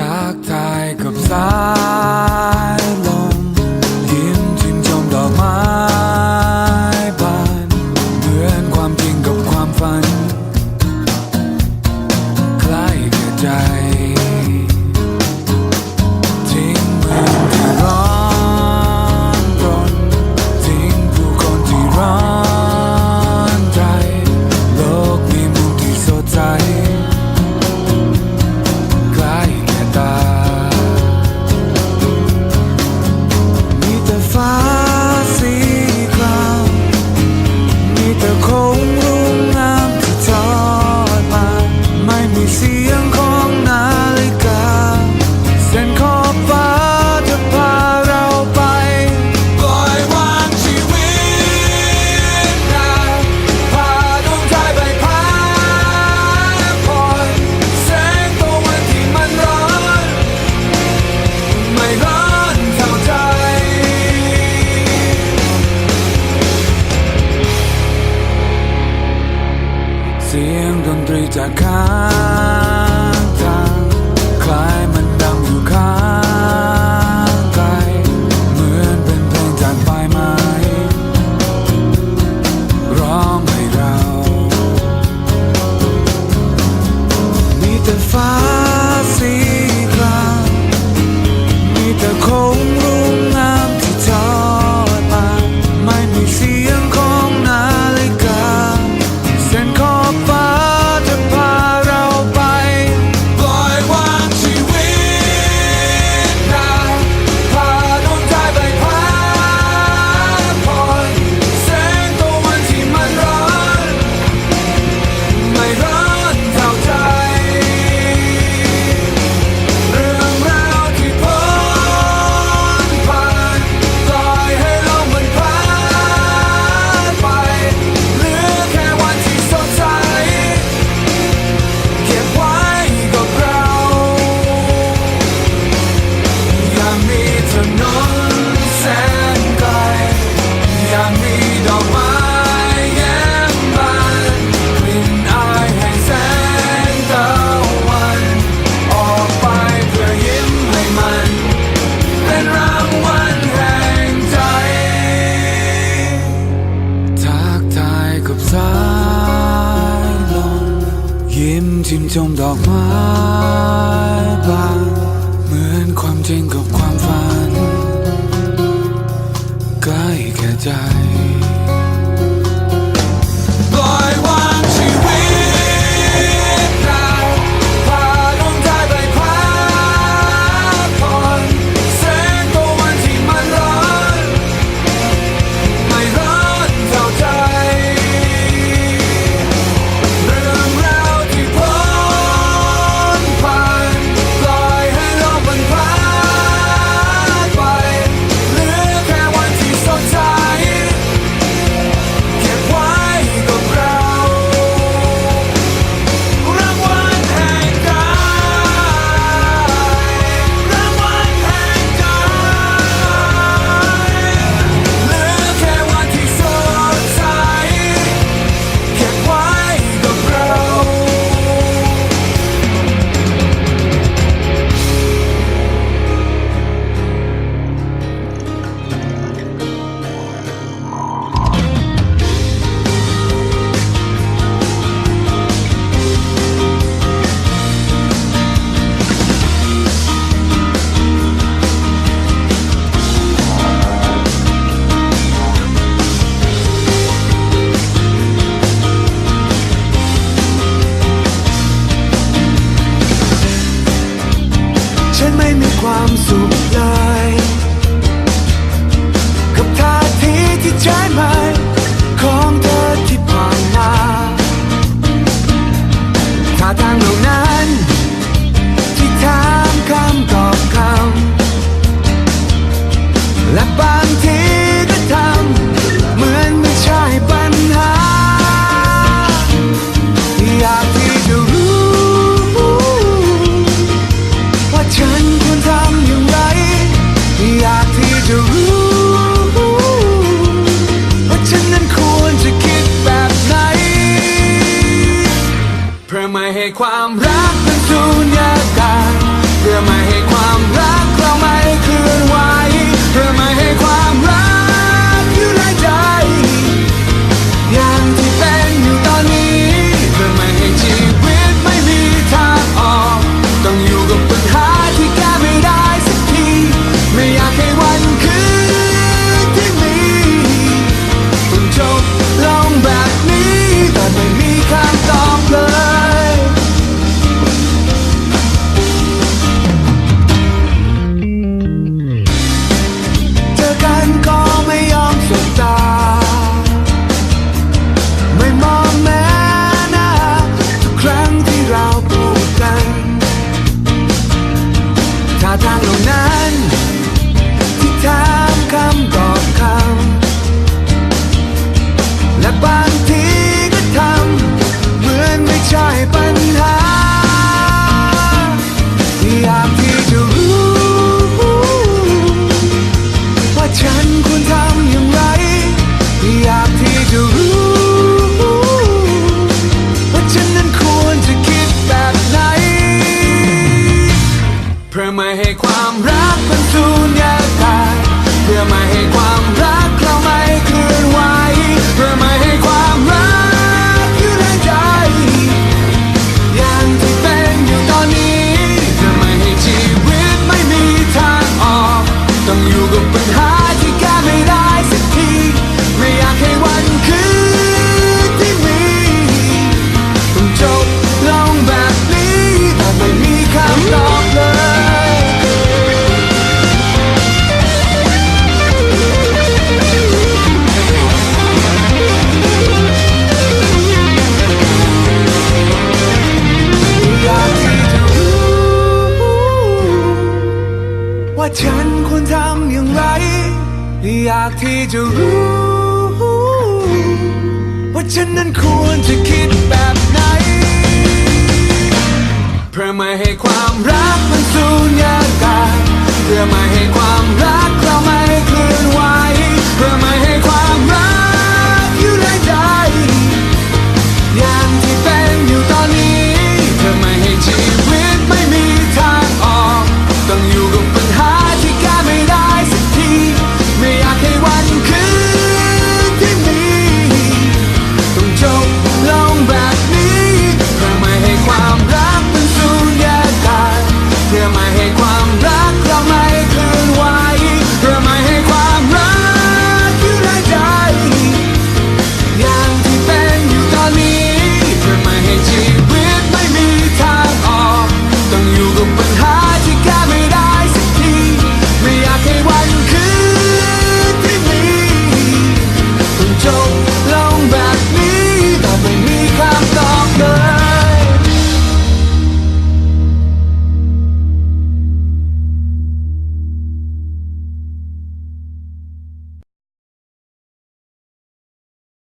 ทักทายกับสายลมยิ้มชื่นชมดอกไม้บานเหมือนความจริงกับความฝัน ใกล้กับใจ 在看 จมดอกไม้บางเหมือนความจริงกับความฝันใกล้แค่ใจ ให้ความรักเป็นสุญญากาศเพื่อไม่ให้ความรัก no ความรักมันนสูญญากาศเพื่อไม่ให้ความรักเราไม่เคลื่อนไหว อยากที่จะรู้ ว่าฉันนั้นควรจะคิดแบบไหน เพื่อไม่ให้ความรักมันสูญญากาศเพื่อไม่ให้ความรักเรามา